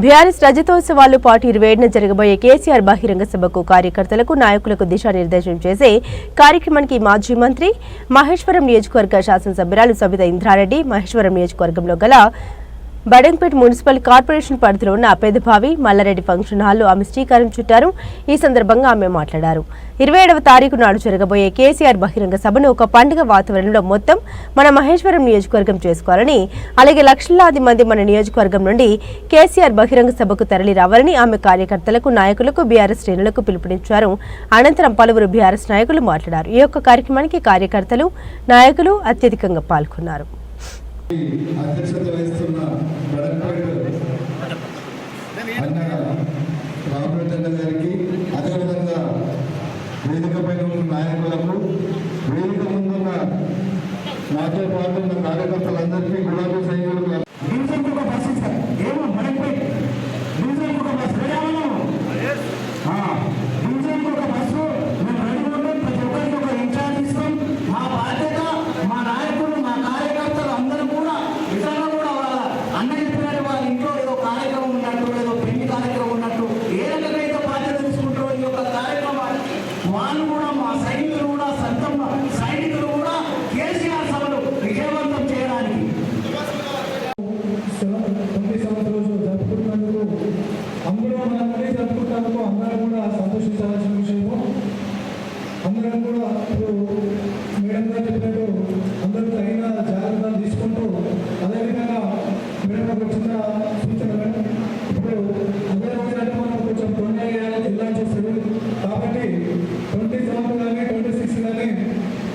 BRS రజతోత్సవాలు పాటు ఇరవై ఏడున జరగబోయే కేసీఆర్ బహిరంగ సభకు కార్యకర్తలకు నాయకులకు దిశానిర్దేశం చేసే కార్యక్రమానికి మాజీ మంత్రి మహేశ్వరం నియోజకవర్గ శాసనసభ్యురాలు సబిత ఇంద్రారెడ్డి మహేశ్వరం నియోజకవర్గంలో గల బడంపేట మున్సిపల్ కార్పొరేషన్ పరిధిలో ఉన్న పెదభావి మల్లారెడ్డి ఫంక్షన్ హాల్లో ఆమె శ్రీకారం చుట్టారు. ఈ సందర్భంగా ఆమె మాట్లాడారు. ఇరవై ఏడవ తారీఖు నాడు జరగబోయే కేసీఆర్ బహిరంగ సభను ఒక పండుగ వాతావరణంలో మొత్తం మన మహేశ్వరం నియోజకవర్గం చేసుకోవాలని అలాగే లక్షలాది మంది మన నియోజకవర్గం నుండి కేసీఆర్ బహిరంగ సభకు తరలి రావాలని ఆమె కార్యకర్తలకు నాయకులకు బీఆర్ఎస్ శ్రేణులకు పిలుపునిచ్చారు. అనంతరం పలువురు బీఆర్ఎస్ నాయకులు మాట్లాడారు. ఈ యొక్క కార్యక్రమానికి కార్యకర్తలు నాయకులు అత్యధికంగా పాల్గొన్నారు. అధ్యక్షత వహిస్తున్న బడక్పేట అన్న రామరెడ్డి గారికి అదేవిధంగా వేదిక పైన ఉన్న నాయకులకు వేదిక ముందున్న నాతో పాటు ఉన్న కార్యకర్తలందరికీ గులాబీ సైనికులకు డివిజన్ ఒక బస్ ఇస్తారు ఏమో మనకి డివిజన్ ఒక బస్ రెడీ డివిజన్ ఒక బస్సు మేము రెడీ ఉంటాం ప్రతి ఒక్కరికి ఒక ఇన్ఛార్జ్ ఇస్తాం మా బాధ్యత మా నాయకులు మా కార్యకర్తలు అందరూ కూడా నిజంగా కూడా వాళ్ళ అన్న చెప్పినట్టు వాళ్ళ ఇంట్లో ఏదో కార్యక్రమం ఉన్నట్టు ఏదో పెళ్ళి కార్యక్రమం ఉన్నట్టు ఏ రకంగా అయితే బాధ్యత తీసుకుంటారో ఈ యొక్క కార్యక్రమానికి వాళ్ళు కూడా మా సైనికులు కూడా సొంతం సైనికులు కూడా కేసీఆర్ సభలు విజయవంతం చేయడానికి తొమ్మిది సంవత్సరాలు జరుపుకున్నందుకు అందరూ మనందరినీ జరుపుకున్నందుకు అందరం కూడా సంతోషించాల్సిన విషయము అందరం కూడా ఇప్పుడు మేడం గారు చెప్పినట్టు అందరూ తగిన జాగ్రత్తలు తీసుకుంటూ అదేవిధంగా మేడం గారు ఒక చిన్న సూచన మేడం ఇప్పుడు అందరూ వచ్చినట్టు మనం కొంచెం తొందరగా వేయాలి జిల్లా చేస్తారు కాబట్టి ట్వంటీ సెవెంత్ కానీ ట్వంటీ సిక్స్ కానీ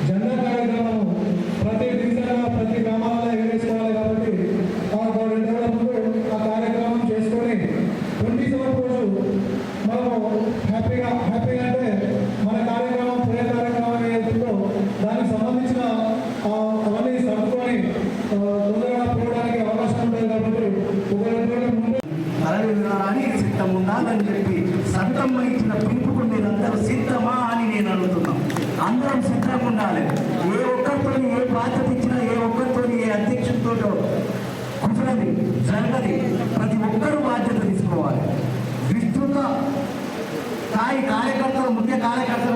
జెండా కార్యక్రమం ప్రతి డివిజన్లో ప్రతి గ్రామాలలో ఎగరేసుకోవాలి కాబట్టి ఆ రెండు రోజుల ముందు ఆ కార్యక్రమం చేసుకొని ట్వంటీ సెవెంత్ రోజు మనము హ్యాపీగా హ్యాపీగా అంటే మన కార్యక్రమం ప్రియ కార్యక్రమం ఏదైతుందో దానికి సంబంధించిన ఆ, అవన్నీ సర్దుకొని ఆ, తొందరగా పోవడానికి అవకాశం ఉంటుంది కాబట్టి ఒక రెండు రోజుల ముందు తరలి వినడానికి సిద్ధం ఉండాలని చెప్పి సంతం ఇచ్చిన పిలుపుకు మీరందరూ సిద్ధమా అని నేను అడుగుతున్నాం అందరం సిద్ధంగా ఉండాలి ఏ ఒక్కరితో ఏ బాధ్యత ఇచ్చినా ఏ ఒక్కరితో ఏ అధ్యక్షుడితో కుదరది జరగది. ప్రతి ఒక్కరూ బాధ్యత తీసుకోవాలి. విస్తృత స్థాయి కార్యకర్తలు ముఖ్య కార్యకర్తలు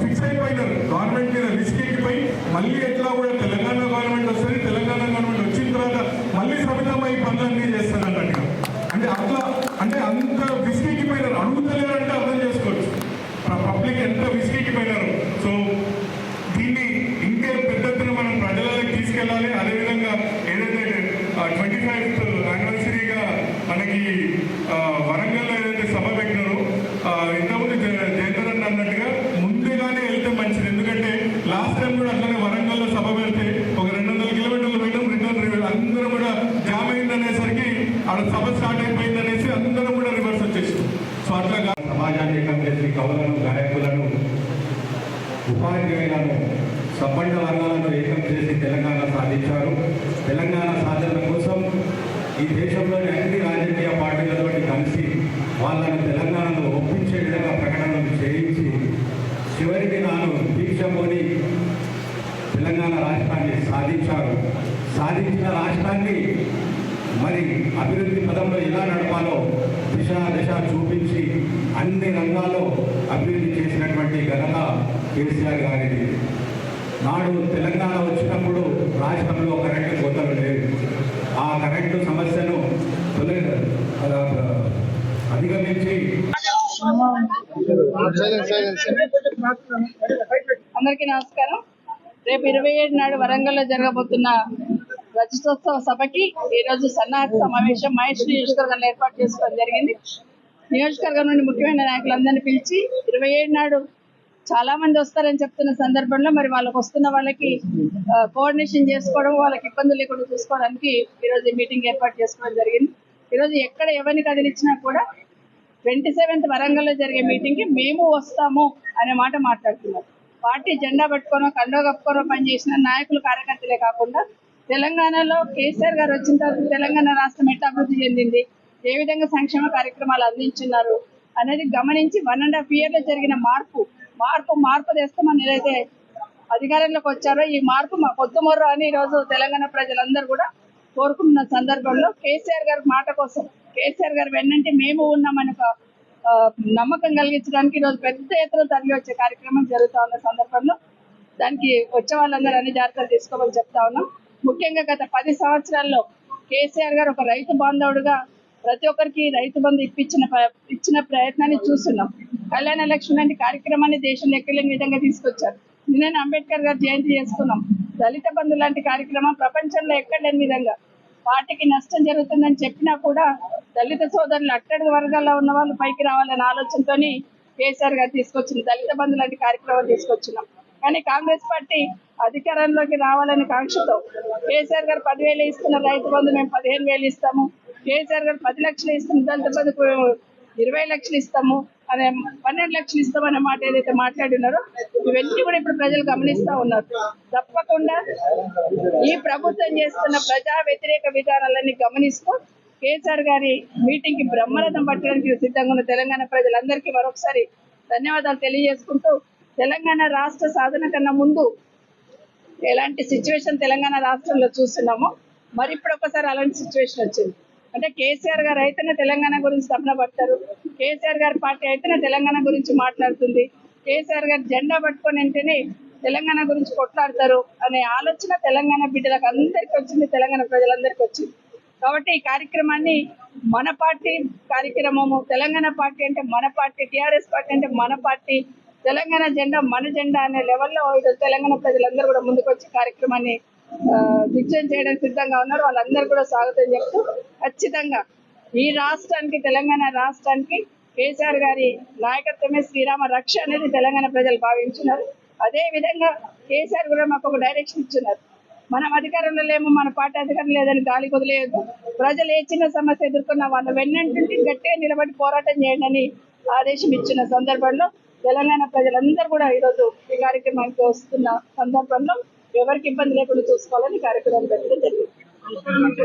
ఫిక్స్ అయిపోయినారు గవర్నమెంట్ మీద రిస్క్ ఎక్కిపోయి మళ్ళీ ఎట్లా కూడా తెలంగాణ గవర్నమెంట్ వస్తుంది తెలంగాణ లాస్ట్ టైం కూడా అట్లనే వరంగల్లో సభ పెడితే ఒక రెండు వందల కిలోమీటర్లు పోయినాం రిటర్న్ రివర్స్ అందరూ కూడా జామ్ అయింది అనేసరికి ఆడ సభ స్టార్ట్ అయిపోయింది అనేసి అందరం కూడా రివర్స్ వచ్చేసాం సో అట్లా సమాజాన్ని ఏకం చేసి కవులను గాయకులను ఉపాధ్యాయులను సంబంధ వర్గాలను ఏకం చేసి తెలంగాణ సాధించారు. తెలంగాణ సాధన కోసం ఈ దేశంలోని అన్ని రాజకీయ పార్టీలతో కలిసి వాళ్ళను తెలంగాణను ఒప్పించే విధంగా ప్రకటనలు చేయించి చివరికి నాను దీక్ష పోని తెలంగాణ రాష్ట్రాన్ని సాధించారు. సాధించిన రాష్ట్రాన్ని మరి అభివృద్ధి పదంలో ఎలా నడపాలో దిశ దిశ చూపించి అన్ని రంగాల్లో అభివృద్ధి చేసినటువంటి ఘనత కేసీఆర్ గారిది. నాడు తెలంగాణ వచ్చినప్పుడు రాష్ట్రంలో కరెంటు కోతలు లేవు. ఆ కరెంటు సమస్యను తొలి అధిగమించి అందరికీ నమస్కారం. రేపు ఇరవై ఏడు నాడు వరంగల్లో జరగబోతున్న రజతోత్సవ సభకి ఈ రోజు సన్నాహక సమావేశం మహేష్ నియోజకవర్గంలో ఏర్పాటు చేసుకోవడం జరిగింది. నియోజకవర్గం నుండి ముఖ్యమైన నాయకులందరినీ పిలిచి ఇరవై ఏడు నాడు చాలా మంది వస్తారని చెప్తున్న సందర్భంలో మరి వాళ్ళకి వస్తున్న వాళ్ళకి కోఆర్డినేషన్ చేసుకోవడం వాళ్ళకి ఇబ్బందులు లేకుండా చూసుకోవడానికి ఈరోజు మీటింగ్ ఏర్పాటు చేసుకోవడం జరిగింది. ఈరోజు ఎక్కడ ఎవరిని కదిలించినా కూడా ట్వంటీ సెవెంత్ వరంగల్లో జరిగే మీటింగ్కి మేము వస్తాము అనే మాట మాట్లాడుతున్నారు. పార్టీ జెండా పట్టుకోనో కండో కప్పుకోనో పనిచేసిన నాయకులు కార్యకర్తలే కాకుండా తెలంగాణలో కేసీఆర్ గారు వచ్చిన తర్వాత తెలంగాణ రాష్ట్రం ఎట్లా అభివృద్ధి చెందింది? ఏ విధంగా సంక్షేమ కార్యక్రమాలు అందించున్నారు? అనేది గమనించి వన్ అండ్ హాఫ్ ఇయర్లో జరిగిన మార్పు మార్పు మార్పు తెస్తామని ఏదైతే అధికారంలోకి వచ్చారో ఈ మార్పు మా పొద్దుమొర్రు అని ఈరోజు తెలంగాణ ప్రజలందరూ కూడా కోరుకుంటున్న సందర్భంలో కేసీఆర్ గారి మాట కోసం కేసీఆర్ గారు వెన్నంటే మేము ఉన్నామని ఒక నమ్మకం కలిగించడానికి ఈరోజు పెద్ద ఎత్తున తరలి వచ్చే కార్యక్రమం జరుగుతూ ఉన్న సందర్భంలో దానికి వచ్చే వాళ్ళందరూ అన్ని జాగ్రత్తలు తీసుకోమని చెప్తా ఉన్నాం. ముఖ్యంగా గత పది సంవత్సరాల్లో కేసీఆర్ గారు ఒక రైతు బాంధవుడుగా ప్రతి ఒక్కరికి రైతు బంధు ఇప్పించిన ప్ర- ఇచ్చిన ప్రయత్నాన్ని చూస్తున్నాం. కళ్యాణ లక్ష్మి లాంటి కార్యక్రమాన్ని దేశంలో ఎక్కలేని విధంగా తీసుకొచ్చారు. నిన్న అంబేద్కర్ గారు జయంతి చేసుకున్నాం. దళిత బంధు లాంటి కార్యక్రమం ప్రపంచంలో ఎక్కడ లేని విధంగా పార్టీకి నష్టం జరుగుతుందని చెప్పినా కూడా దళిత సోదరులు అట్టడి వర్గాల్లో ఉన్న వాళ్ళు పైకి రావాలనే ఆలోచనతోని కేసీఆర్ గారు తీసుకొచ్చిన దళిత బంధు లాంటి కార్యక్రమం తీసుకొచ్చినాం. కానీ కాంగ్రెస్ పార్టీ అధికారంలోకి రావాలనే కాంక్షతో కేసీఆర్ గారు పదివేలు ఇస్తున్న రైతు బంధు మేము పదిహేను వేలు ఇస్తాము. కేసీఆర్ గారు పది లక్షలు ఇస్తున్న దళిత బంధుకు ఇరవై లక్షలు ఇస్తాము అనే పన్నెండు లక్షలు ఇస్తామనే మాట ఏదైతే మాట్లాడినారో ఇవన్నీ కూడా ఇప్పుడు ప్రజలు గమనిస్తా ఉన్నారు. తప్పకుండా ఈ ప్రభుత్వం చేస్తున్న ప్రజా వ్యతిరేక విధానాలన్నీ గమనిస్తూ కేసీఆర్ గారి మీటింగ్కి బ్రహ్మరథం పట్టడానికి సిద్ధంగా ఉన్న తెలంగాణ ప్రజలందరికీ మరొకసారి ధన్యవాదాలు తెలియజేసుకుంటూ తెలంగాణ రాష్ట్ర సాధన కన్నా ముందు ఎలాంటి సిచ్యువేషన్ తెలంగాణ రాష్ట్రంలో చూస్తున్నామో మరి ఇప్పుడు ఒకసారి అలాంటి సిచ్యువేషన్ వచ్చింది. అంటే కేసీఆర్ గారు అయితేనే తెలంగాణ గురించి తపన పడతారు కేసీఆర్ గారి పార్టీ అయితేనే తెలంగాణ గురించి మాట్లాడుతుంది కేసీఆర్ గారు జెండా పట్టుకొని అంటేనే తెలంగాణ గురించి కొట్లాడతారు అనే ఆలోచన తెలంగాణ బిడ్డలకు అందరికీ వచ్చింది తెలంగాణ ప్రజలందరికీ వచ్చింది. కాబట్టి ఈ కార్యక్రమాన్ని మన పార్టీ కార్యక్రమము తెలంగాణ పార్టీ అంటే మన పార్టీ టిఆర్ఎస్ పార్టీ అంటే మన పార్టీ తెలంగాణ జెండా మన జెండా అనే లెవెల్లో ఈరోజు తెలంగాణ ప్రజలందరూ కూడా ముందుకొచ్చి కార్యక్రమాన్ని ఆ, చేయడానికి సిద్ధంగా ఉన్నారు. వాళ్ళందరూ కూడా స్వాగతం చెప్తూ ఖచ్చితంగా ఈ రాష్ట్రానికి తెలంగాణ రాష్ట్రానికి కేసీఆర్ గారి నాయకత్వమే శ్రీరామ రక్ష అనేది తెలంగాణ ప్రజలు భావించున్నారు అదే విధంగా కేసీఆర్ కూడా మాకు ఒక డైరెక్షన్ ఇచ్చున్నారు మనం అధికారంలో లేము మన పార్టీ అధికారం లేదని గాలి వదిలేయద్దు ప్రజలు ఏ చిన్న సమస్య ఎదుర్కొన్నా వాళ్ళ వెన్నంటుంటే గట్టిగా నిలబడి పోరాటం చేయండి అని ఆదేశం ఇచ్చిన సందర్భంలో తెలంగాణ ప్రజలందరూ కూడా ఈరోజు ఈ కార్యక్రమానికి వస్తున్న సందర్భంలో ఎవరికి ఇబ్బంది లేకుండా చూసుకోవాలని కార్యక్రమం పెట్టడం జరిగింది.